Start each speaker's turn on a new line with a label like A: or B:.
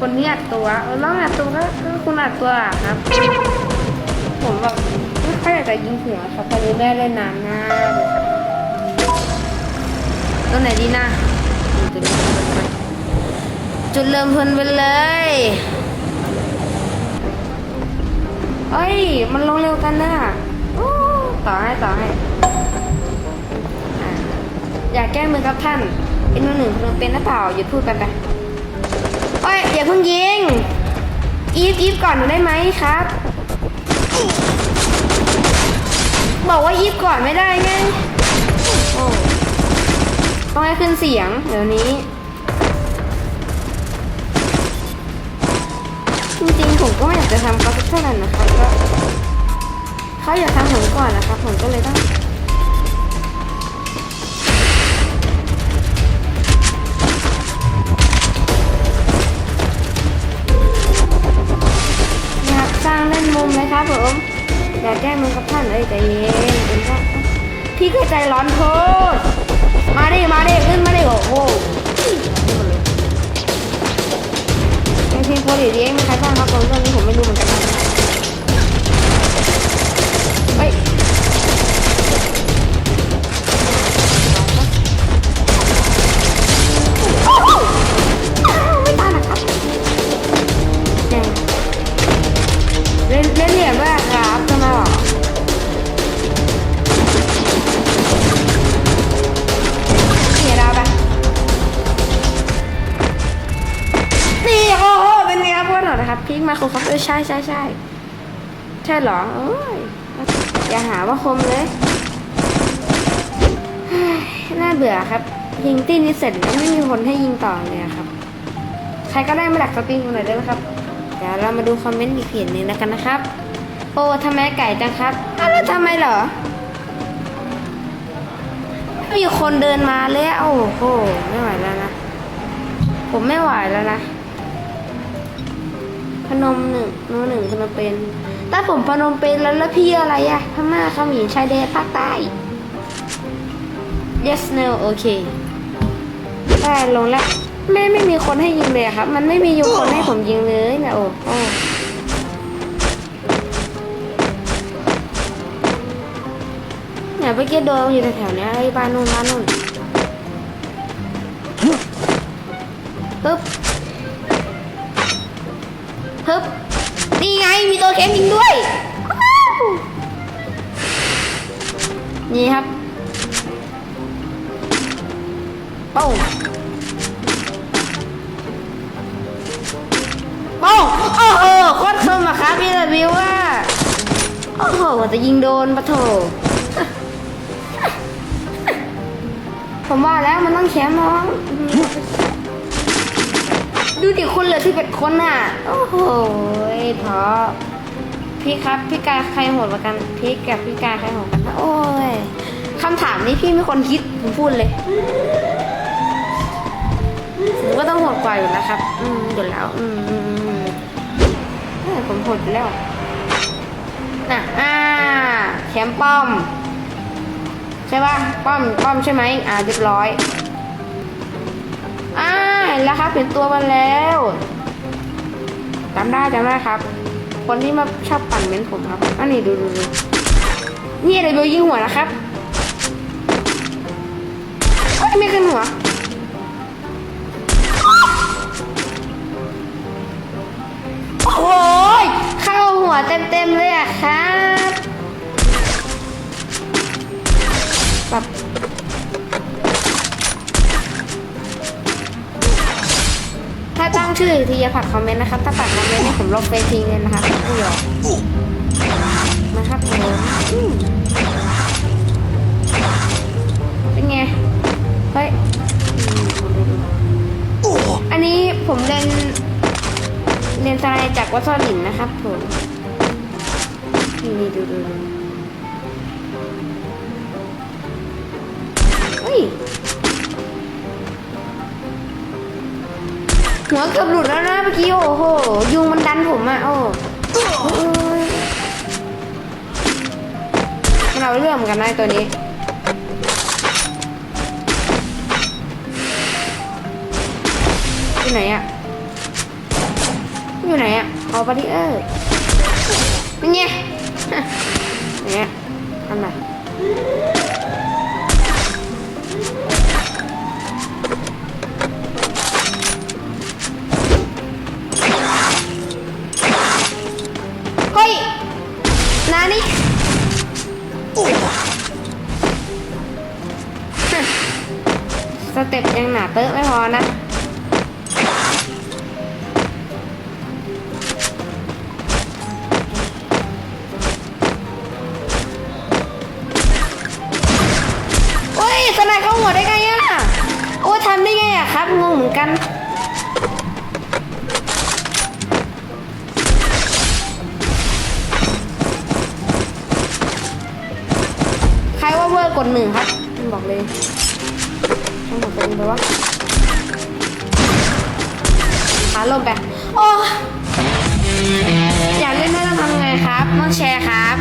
A: คนที่อัดตัวเออลองอัดตัวก็คุณอัดตัวอะครับ ผมแบบไม่ค่อยอยากจะยิงหัวครับตอนนี้ได้เล่นนานมาเลยครับตัวไหนดีนะจุดเริ่มต้นไปจุดเริ่มต้นไปเลยเอ้ย มันลงเร็วกันนะโอ้ต่อให้ต่อให้อะอยากแก้มือครับท่าน เป็นมือหนึ่งคุณเป็นหรือเปล่าหยุดพูดกันไป อย่าเพิ่งยิง อีฟอีฟก่อนได้ไหมครับ บอกว่าอีฟก่อนไม่ได้ไงต้องให้ขึ้นเสียงเดี๋ยวนี้จริงๆผมก็ไม่อยากจะทำเขาสักเท่าไหร่นะครับก็เขาอยากทำผมก่อนนะครับ ผมก็เลยต้อง ผมอยาแก้มือกับท่านเลยใจเย็นเป็นก็พี่ก็ใจร้อนโทษมาดิมาดิขึ้นมาดิโอ้โหเพลงโพลีดีเองมีใครบ้างครับผมเรื่องนี้ผมไม่รู้เหมือนกัน พวกหน่อยนะครับพีคมาคมครับเออใช่ใช่ใช่ใช่เหรอเอ้ยอย่าหาว่าคมเลยน่าเบื่อครับ ยิงตีนี้เสร็จแล้วไม่มีคนให้ยิงต่อเลยครับ ใครก็ได้มาดักสปริงหน่อยได้ไหมครับ เดี๋ยวเรามาดูคอมเมนต์อีกเพียนหนึ่งแล้วกันนะครับ โอ้ทำไมไก่จังครับอ้าวแล้วทำไมเหรอมีคนเดินมาแล้วโอ้โหไม่ไหวแล้วนะ ผมไม่ไหวแล้วนะ พนมหนึ่งโนหนึ่งพนมเป็นถ้าผมพนมเป็นแล้วแล้วพี่อะไรอะพม่าเขมรชายแดนภาคใต้ yes no โอเคได้ลงแล้วไม่ไม่มีคนให้ยิงเลยครับ มันไม่มียุคนให้ผมยิงเลยนะโอ้โอ้เนี่ยเมื่อกี้โดนอยู่แถวๆเนี้ยไอ้บ้านนู่นบ้านนู่นปึ๊บ นี่ครับป้องป้องโอ้โหโคตรคมอะครับพี่ระวิวว่าโอ้โหว่าจะยิงโดนปะโถผมว่าแล้วมันต้องแชมป์น้อง ดูดิคุณเหลือที่เป็ดคนน่ะ โอ้โหท้อ พี่ครับพี่กายใครโหดกว่ากันพี่กับพี่กายใครโหดกันนะโอ้ยคำถามนี้พี่ไม่คนคิดผมพูดเลยผมก็ต้องโหดกว่าอยู่แล้วครับ อืมอยู่แล้ว อืมอืมอืมผมโหดแล้วน่ะอ่าแชมป์ป้อม ใช่ป่ะป้อมป้อมใช่ไหมอ่าเรียบร้อยอ่าเห็นแล้วครับเห็นตัวมันแล้วจำได้จำได้ครับ คนที่มาชอบปั่นเม้นผมครับ อันนี้ดูดูดูนี่อะไรเบลยิงหัวนะครับไม่ขึ้นหัวโอ้ยเข้าหัวเต็มเต็มๆเลยอะครับแบบ ถ้าตั้งชื่อทีอย่าผัดคอมเมนต์นะครับ ถ้าปัดคอมเมนต์เนี่ยผมลบเฟซทิ้งเลยนะครับไม่ยอมนะครับผมเป็นไง เฮ้ย อันนี้ผมเรียนเรียนสไลด์จากวัดสลินนะครับผม นี่ดูดูดู หัวเกือบหลุดแล้วนะเมื่อกี้โอ้โหยุงมันดันผมอะโอ้ยมันเอาเรื่องเหมือนกันไอ้ตัวนี้ที่ไหนอะอยู่ไหนอะอ๋อบาริเออร์เนไงอย่างเงี้ยทำไง สเต็ปยังหนาเตอะไม่พอนะโอ้ยสนาเข้าหัวได้ไงอะโอ้ทำได้ไงอะครับงงเหมือนกันใครว่าเวอร์กดหนึ่งครับ บอกเลย งหัวตัวเองไปวะหาลมไป โอ้ อยากเล่นได้ต้องทำไงครับ ต้องแชร์ครับ